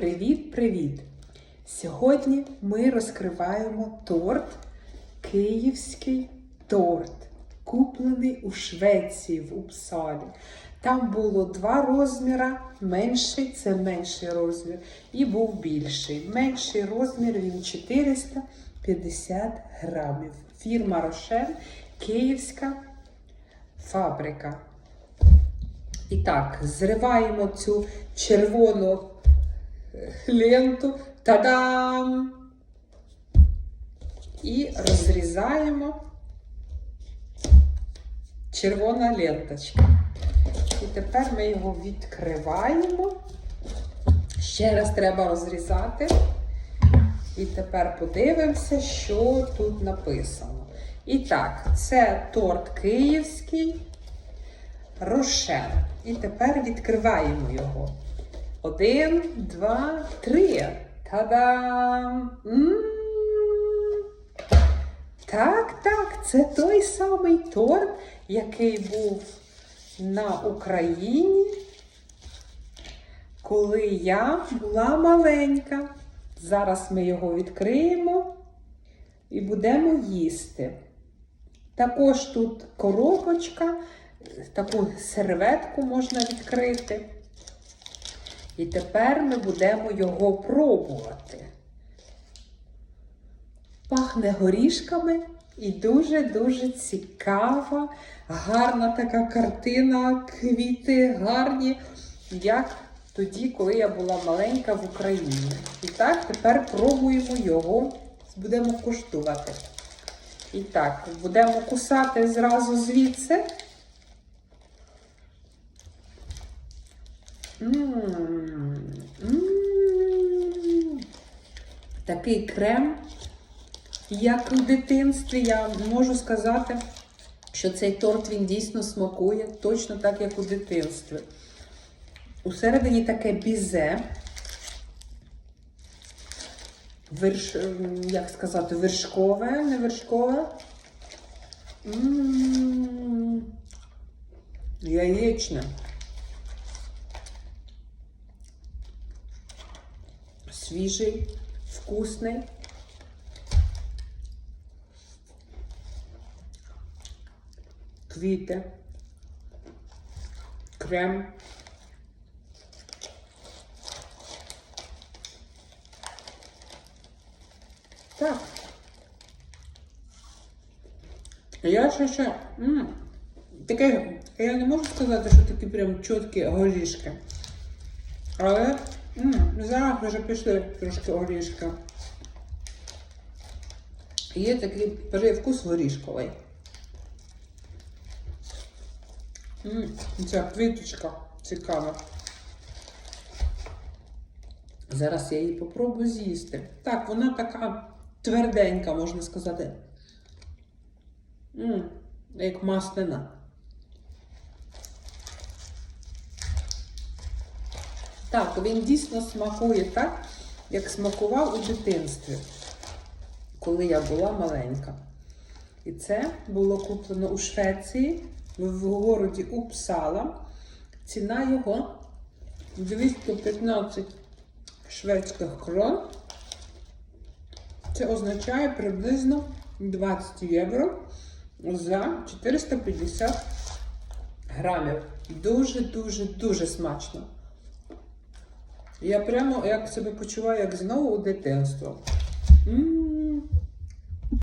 Привіт-привіт! Сьогодні ми розкриваємо торт, київський торт, куплений у Швеції в Упсалі. Там було два розміри. Менший це менший розмір, і був більший. Менший розмір він 450 грамів. Фірма Рошен, Київська фабрика. І так, зриваємо цю червону ленту. Та-дам! І розрізаємо червона ленточка. І тепер ми його відкриваємо. Ще раз треба розрізати. І тепер подивимося, що тут написано. І так, це торт київський рошен. І тепер відкриваємо його. Один, два, три. Та-дам! Так, так, це той самий торт, який був на Україні, коли я була маленька. Зараз ми його відкриємо і будемо їсти. Також тут коробочка, таку серветку можна відкрити. І тепер ми будемо його пробувати. Пахне горішками і дуже-дуже цікава, гарна така картина, квіти гарні, як тоді, коли я була маленька в Україні. І так, тепер пробуємо його, будемо куштувати. І так, будемо кусати зразу звідси. М, Такий крем, як у дитинстві, я можу сказати, що цей торт він дійсно смакує, точно так, як у дитинстві. Усередині таке бізе. Верш, як сказати, вершкове, не вершкове. Яєчне. Свіжий, вкусний. Квіти, крем. Так. Я ще ще. Таке, я не можу сказати, що такі прям чіткі горішки. Але м, зараз вже пішли трошки горішки. Є такий привкус горішковий. М, Ця квіточка цікава. Зараз я її попробую з'їсти. Так, вона така тверденька, можна сказати. М, як масляна. Так, він дійсно смакує так, як смакував у дитинстві, коли я була маленька. І це було куплено у Швеції в городі Упсала. Ціна його 215 шведських крон. Це означає приблизно 20 євро за 450 грамів. Дуже-дуже дуже смачно. Я прямо як себе почуваю, як знову у дитинство. М-м-м.